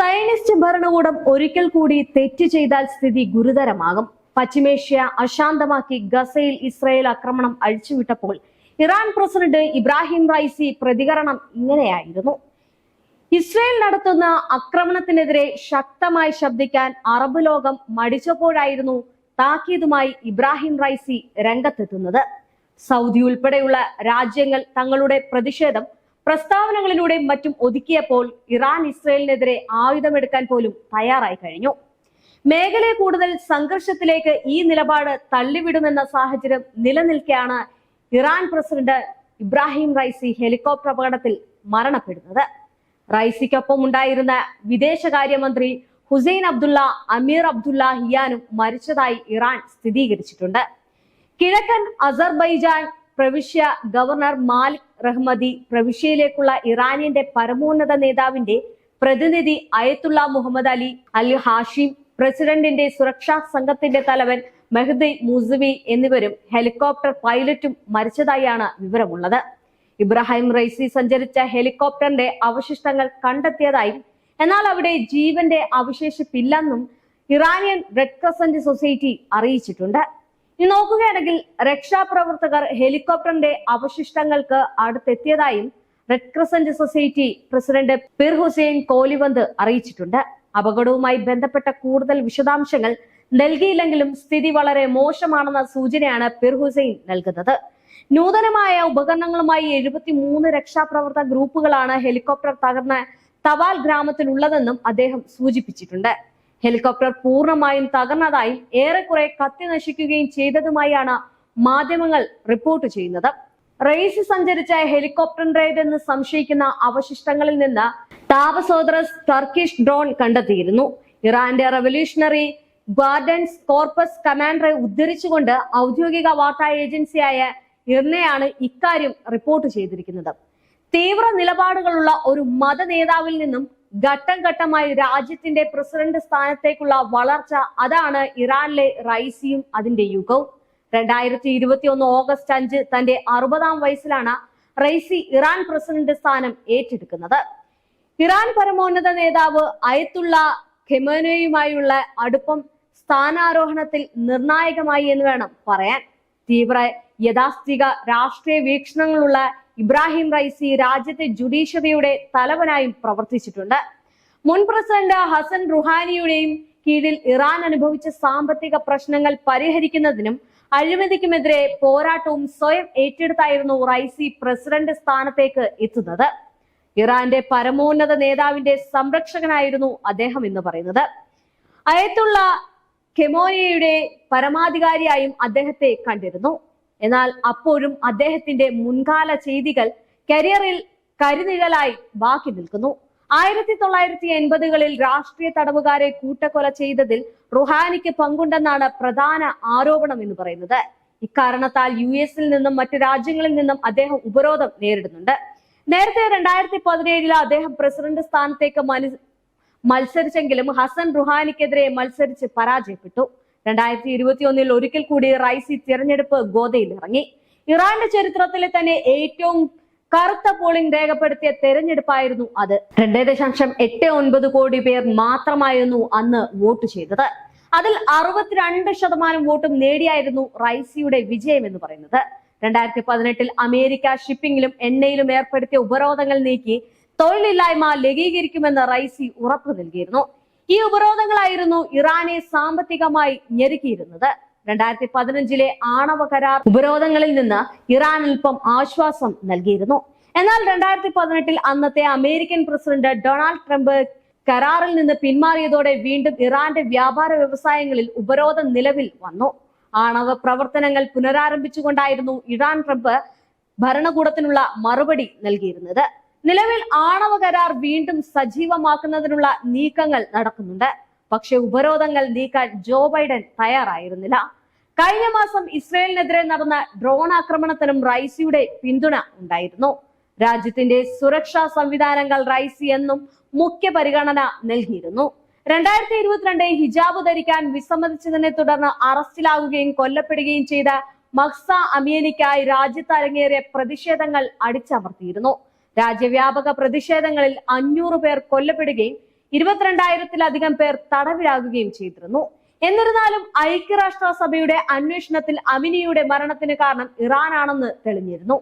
Zionist ഭരണകൂടം ഒരിക്കൽ കൂടി തെറ്റ് ചെയ്താൽ സ്ഥിതി ഗുരുതരമാകും. പശ്ചിമേഷ്യ അശാന്തമാക്കി ഗസയിൽ ഇസ്രായേൽ ആക്രമണം അഴിച്ചുവിട്ടപ്പോൾ ഇറാൻ പ്രസിഡന്റ് ഇബ്രാഹിം റൈസി പ്രതികരണം ഇങ്ങനെയായിരുന്നു. ഇസ്രായേൽ നടത്തുന്ന ആക്രമണത്തിനെതിരെ ശക്തമായി ശബ്ദിക്കാൻ അറബ് ലോകം മടിച്ചപ്പോഴായിരുന്നു താക്കീതുമായി ഇബ്രാഹിം റൈസി രംഗത്തെത്തുന്നത്. സൗദി ഉൾപ്പെടെയുള്ള രാജ്യങ്ങൾ തങ്ങളുടെ പ്രതിഷേധം പ്രസ്താവനകളിലൂടെ മറ്റും ഒതുക്കിയപ്പോൾ ഇറാൻ ഇസ്രയേലിനെതിരെ ആയുധമെടുക്കാൻ പോലും തയ്യാറായി കഴിഞ്ഞു. മേഖലയെ കൂടുതൽ സംഘർഷത്തിലേക്ക് ഈ നിലപാട് തള്ളിവിടുമെന്ന സാഹചര്യം നിലനിൽക്കെയാണ് Iran president Ebrahim Raisi helicopter അപകടത്തിൽ മരണപ്പെടുന്നത്. റൈസിക്കൊപ്പം ഉണ്ടായിരുന്ന വിദേശകാര്യമന്ത്രി ഹുസൈൻ അബ്ദുള്ള അമീർ അബ്ദുള്ള ഹിയാനും മരിച്ചതായി ഇറാൻ സ്ഥിരീകരിച്ചിട്ടുണ്ട്. കിഴക്കൻ അസർബൈജാൻ പ്രവിശ്യ ഗവർണർ മാലിക് റഹ്മദി പ്രവിശ്യയിലേക്കുള്ള ഇറാനിയന്റെ പരമോന്നത നേതാവിന്റെ പ്രതിനിധി അയത്തുള്ള മുഹമ്മദ് അലി അൽ ഹാഷിം പ്രസിഡന്റിന്റെ സുരക്ഷാ സംഘത്തിന്റെ തലവൻ മെഹദി മുസവി എന്നിവരും ഹെലികോപ്റ്റർ പൈലറ്റും മരിച്ചതായാണ് വിവരമുള്ളത്. ഇബ്രാഹിം റൈസി സഞ്ചരിച്ച ഹെലികോപ്റ്ററിന്റെ അവശിഷ്ടങ്ങൾ കണ്ടെത്തിയതായും എന്നാൽ അവിടെ ജീവന്റെ അവശേഷിപ്പില്ലെന്നും ഇറാനിയൻ റെഡ് ക്രസന്റ് സൊസൈറ്റി അറിയിച്ചിട്ടുണ്ട്. ഇനി നോക്കുകയാണെങ്കിൽ രക്ഷാപ്രവർത്തകർ ഹെലികോപ്റ്ററിന്റെ അവശിഷ്ടങ്ങൾക്ക് അടുത്തെത്തിയതായും red crescent society president Pir Hossein Kolivand അറിയിച്ചിട്ടുണ്ട്. അപകടവുമായി ബന്ധപ്പെട്ട കൂടുതൽ വിശദാംശങ്ങൾ നൽകിയില്ലെങ്കിലും സ്ഥിതി വളരെ മോശമാണെന്ന സൂചനയാണ് പിർ ഹുസൈൻ നൽകുന്നത്. നൂതനമായ ഉപകരണങ്ങളുമായി എഴുപത്തി മൂന്ന് രക്ഷാപ്രവർത്തക ഗ്രൂപ്പുകളാണ് ഹെലികോപ്റ്റർ തകർന്ന തവാൽ ഗ്രാമത്തിലുള്ളതെന്നും അദ്ദേഹം സൂചിപ്പിച്ചിട്ടുണ്ട്. ഹെലികോപ്റ്റർ പൂർണമായും തകർന്നതായും ഏറെക്കുറെ കത്തി നശിക്കുകയും ചെയ്തതുമായാണ് മാധ്യമങ്ങൾ റിപ്പോർട്ട് ചെയ്യുന്നത്. റെയ്സ് സഞ്ചരിച്ച ഹെലികോപ്റ്ററിന്റേതെന്ന് സംശയിക്കുന്ന അവശിഷ്ടങ്ങളിൽ നിന്ന് താപസോദ്രസ് ടർക്കിഷ് ഡ്രോൺ കണ്ടെത്തിയിരുന്നു. ഇറാന്റെ റവല്യൂഷണറി ഗാർഡൻസ് കോർപ്പസ് കമാൻഡറെ ഉദ്ധരിച്ചുകൊണ്ട് ഔദ്യോഗിക വാർത്താ ഏജൻസിയായ ഇർണയാണ് ഇക്കാര്യം റിപ്പോർട്ട് ചെയ്തിരിക്കുന്നത്. തീവ്ര നിലപാടുകളുള്ള ഒരു മത നേതാവിൽ നിന്നും ഘട്ടം ഘട്ടമായി രാജ്യത്തിന്റെ പ്രസിഡന്റ് സ്ഥാനത്തേക്കുള്ള വളർച്ച അതാണ് ഇറാനിലെ റൈസിയും അതിന്റെ യുഗവും. രണ്ടായിരത്തി ഇരുപത്തി ഒന്ന് ഓഗസ്റ്റ് അഞ്ച് തന്റെ അറുപതാം വയസ്സിലാണ് റൈസി ഇറാൻ പ്രസിഡന്റ് സ്ഥാനം ഏറ്റെടുക്കുന്നത്. ഇറാൻ പരമോന്നത നേതാവ് അയത്തുള്ള ഖെമനയുമായുള്ള അടുപ്പം സ്ഥാനാരോഹണത്തിൽ നിർണായകമായി എന്ന് വേണം പറയാൻ. തീവ്ര യഥാസ്ഥിക രാഷ്ട്രീയ വീക്ഷണങ്ങളുള്ള ഇബ്രാഹിം റൈസി രാജ്യത്തെ ജുഡീഷ്യറിയുടെ തലവനായും പ്രവർത്തിച്ചിട്ടുണ്ട്. മുൻ പ്രസിഡന്റ് ഹസൻ റുഹാനിയുടെയും കീഴിൽ ഇറാൻ അനുഭവിച്ച സാമ്പത്തിക പ്രശ്നങ്ങൾ പരിഹരിക്കുന്നതിനും അഴിമതിക്കുമെതിരെ പോരാട്ടവും സ്വയം ഏറ്റെടുത്തായിരുന്നു റൈസി പ്രസിഡന്റ് സ്ഥാനത്തേക്ക് എത്തുന്നത്. ഇറാന്റെ പരമോന്നത നേതാവിന്റെ സംരക്ഷകനായിരുന്നു അദ്ദേഹം എന്ന് പറയുന്നത്. അയത്തുള്ള കെമോയയുടെ പരമാധികാരിയായും അദ്ദേഹത്തെ കണ്ടിരുന്നു. എന്നാൽ അപ്പോഴും അദ്ദേഹത്തിന്റെ മുൻകാല ചെയ്തികൾ കരിയറിൽ കരുനിഴലായി ബാക്കി നിൽക്കുന്നു. ആയിരത്തി തൊള്ളായിരത്തി എൺപതുകളിൽ രാഷ്ട്രീയ തടവുകാരെ കൂട്ടക്കൊല ചെയ്തതിൽ റുഹാനിക്ക് പങ്കുണ്ടെന്നാണ് പ്രധാന ആരോപണം എന്ന് പറയുന്നത്. ഇക്കാരണത്താൽ യു എസിൽ നിന്നും മറ്റു രാജ്യങ്ങളിൽ നിന്നും അദ്ദേഹം ഉപരോധം നേരിടുന്നുണ്ട്. നേരത്തെ രണ്ടായിരത്തി പതിനേഴിൽ അദ്ദേഹം പ്രസിഡന്റ് സ്ഥാനത്തേക്ക് മത്സരിച്ചെങ്കിലും ഹസൻ റുഹാനിക്കെതിരെ മത്സരിച്ച് പരാജയപ്പെട്ടു. രണ്ടായിരത്തി ഇരുപത്തി ഒന്നിൽ ഒരിക്കൽ കൂടി റൈസി തിരഞ്ഞെടുപ്പ് ഗോതയിൽ ഇറങ്ങി. ഇറാന്റെ ചരിത്രത്തിലെ തന്നെ ഏറ്റവും കറുത്ത പോളിംഗ് രേഖപ്പെടുത്തിയ തെരഞ്ഞെടുപ്പായിരുന്നു അത്. രണ്ടേ ദശാംശം എട്ട് ഒൻപത് കോടി പേർ മാത്രമായിരുന്നു അന്ന് വോട്ട് ചെയ്തത്. അതിൽ അറുപത്തിരണ്ട് ശതമാനം വോട്ടും നേടിയായിരുന്നു റൈസിയുടെ വിജയം എന്ന് പറയുന്നത്. രണ്ടായിരത്തി പതിനെട്ടിൽ അമേരിക്ക ഷിപ്പിംഗിലും എണ്ണയിലും ഏർപ്പെടുത്തിയ ഉപരോധങ്ങൾ നീക്കി തൊഴിലില്ലായ്മ ലഘീകരിക്കുമെന്ന് റൈസി ഉറപ്പു നൽകിയിരുന്നു. ഈ ഉപരോധങ്ങളായിരുന്നു ഇറാനെ സാമ്പത്തികമായി ഞെരുക്കിയിരുന്നത്. രണ്ടായിരത്തി പതിനഞ്ചിലെ ആണവ കരാർ ഉപരോധങ്ങളിൽ നിന്ന് ഇറാൻ അല്പം ആശ്വാസം നൽകിയിരുന്നു. എന്നാൽ രണ്ടായിരത്തി പതിനെട്ടിൽ അന്നത്തെ അമേരിക്കൻ പ്രസിഡന്റ് ഡൊണാൾഡ് ട്രംപ് കരാറിൽ നിന്ന് പിന്മാറിയതോടെ വീണ്ടും ഇറാന്റെ വ്യാപാര വ്യവസായങ്ങളിൽ ഉപരോധം നിലവിൽ വന്നു. ആണവ പ്രവർത്തനങ്ങൾ പുനരാരംഭിച്ചുകൊണ്ടായിരുന്നു ഇറാൻ ട്രംപ് ഭരണകൂടത്തിനുള്ള മറുപടി നൽകിയിരുന്നത്. നിലവിൽ ആണവ കരാർ വീണ്ടും സജീവമാക്കുന്നതിനുള്ള നീക്കങ്ങൾ നടക്കുന്നുണ്ട്. പക്ഷെ ഉപരോധങ്ങൾ നീക്കാൻ ജോ ബൈഡൻ തയ്യാറായിരുന്നില്ല. കഴിഞ്ഞ മാസം ഇസ്രയേലിനെതിരെ നടന്ന ഡ്രോൺ ആക്രമണത്തിനും റൈസിയുടെ പിന്തുണ ഉണ്ടായിരുന്നു. രാജ്യത്തിന്റെ സുരക്ഷാ സംവിധാനങ്ങൾ റൈസി എന്നും മുഖ്യ പരിഗണന നൽകിയിരുന്നു. രണ്ടായിരത്തി ഇരുപത്തിരണ്ട് ഹിജാബ് ധരിക്കാൻ വിസമ്മതിച്ചതിനെ തുടർന്ന് അറസ്റ്റിലാവുകയും കൊല്ലപ്പെടുകയും ചെയ്ത മക്സ അമിയനിക്കായി രാജ്യത്ത് അരങ്ങേറിയ പ്രതിഷേധങ്ങൾ അടിച്ചമർത്തിയിരുന്നു. രാജ്യവ്യാപക പ്രതിഷേധങ്ങളിൽ അഞ്ഞൂറ് പേർ കൊല്ലപ്പെടുകയും ഇരുപത്തിരണ്ടായിരത്തിലധികം പേർ തടവിലാകുകയും ചെയ്തിരുന്നു. എന്നിരുന്നാലും ഐക്യരാഷ്ട്ര സഭയുടെ അന്വേഷണത്തിൽ അമിനിയുടെ മരണത്തിന് കാരണം ഇറാനാണെന്ന് തെളിഞ്ഞിരുന്നു.